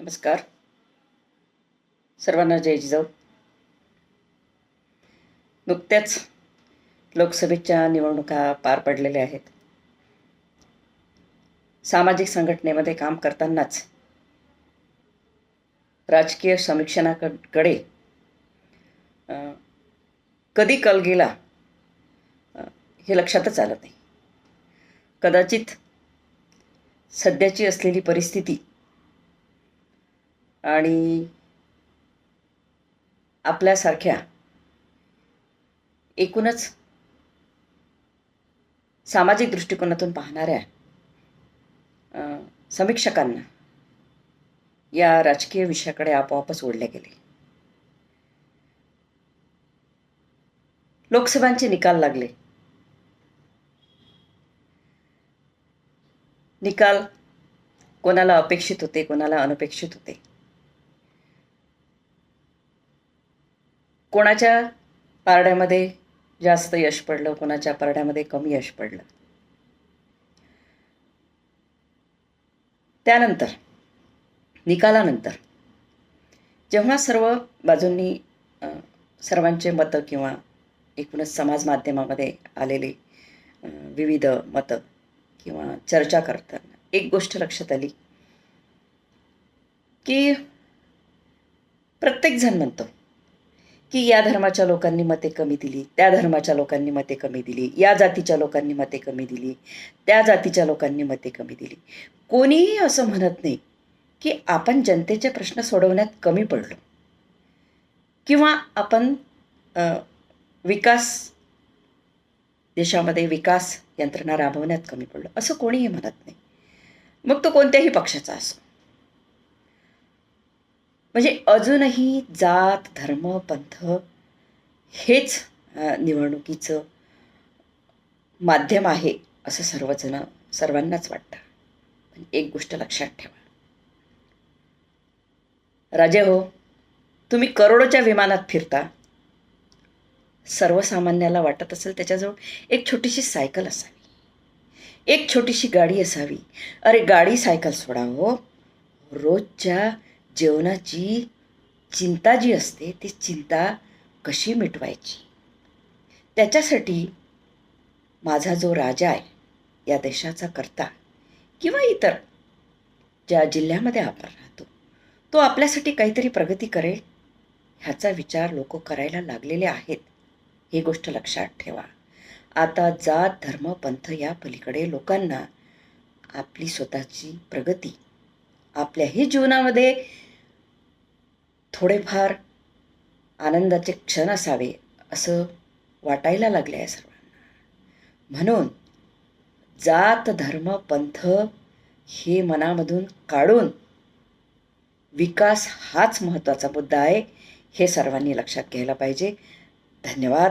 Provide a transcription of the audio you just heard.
नमस्कार. सर्वांना जय जिजाऊ. नुकत्याच लोकसभेच्या निवडणुका पार पडलेल्या आहेत. सामाजिक संघटनेमध्ये काम करतानाच राजकीय समीक्षणाकडे अं, कधी कल गेला हे लक्षातच आलं नाही. कदाचित सध्याची असलेली परिस्थिती आणि आपल्यासारख्या एकूणच सामाजिक दृष्टिकोनातून पाहणाऱ्या समीक्षकांना या राजकीय विषयाकडे आपोआपच ओढले गेले. लोकसभांचे निकाल लागले. निकाल कोणाला अपेक्षित होते कोणाला अनपेक्षित होते? कोणाच्या पारड्यामध्ये जास्त यश पडलं कोणाच्या पारड्यामध्ये कमी यश पडलं? त्यानंतर निकालानंतर जेव्हा सर्व बाजूंनी सर्वांचे मतं किंवा एकूणच समाज माध्यमामध्ये आलेले विविध मतं किंवा चर्चा करताना एक गोष्ट लक्षात आली की प्रत्येकजण म्हणतो की या धर्माच्या लोकांनी मते कमी दिली त्या धर्माच्या लोकांनी मते कमी दिली या जातीच्या लोकांनी मते कमी दिली त्या जातीच्या लोकांनी मते कमी दिली. कोणीही असं म्हणत नाही की आपण जनतेचे प्रश्न सोडवण्यात कमी पडलो. किंवा आपण विकास देशामध्ये विकास यंत्रणा राबवण्यात कमी पडलो असं कोणीही म्हणत नाही. मग तो कोणत्याही पक्षाचा असो. म्हणजे अजूनही जात धर्म पंथ हेच निवडणुकीचं माध्यम आहे असं सर्वजण सर्वांनाच वाटतं. पण एक गोष्ट लक्षात ठेवा. राजे हो तुम्ही करोडोच्या विमानात फिरता. सर्वसामान्याला वाटत असेल त्याच्याजवळ एक छोटीशी सायकल असावी. एक छोटीशी गाडी असावी. अरे गाडी सायकल सोडावं हो. रोजच्या जेवणाची चिंता जी असते ती चिंता कशी मिटवायची? त्याच्यासाठी माझा जो राजा आहे या देशाचा करता किंवा इतर ज्या जिल्ह्यामध्ये आपण राहतो तो आपल्यासाठी काहीतरी प्रगती करेल ह्याचा विचार लोक करायला लागलेले आहेत. ही गोष्ट लक्षात ठेवा. आता जात धर्म पंथ या पलीकडे लोकांना आपली स्वतःची प्रगती आपल्याही जीवनामध्ये थोडेफार आनंदाचे क्षण असावे असं वाटायला लागले आहे सर्वांना. म्हणून जात धर्म पंथ हे मनामधून काढून विकास हाच महत्त्वाचा मुद्दा आहे हे सर्वांनी लक्षात घ्यायला पाहिजे. धन्यवाद.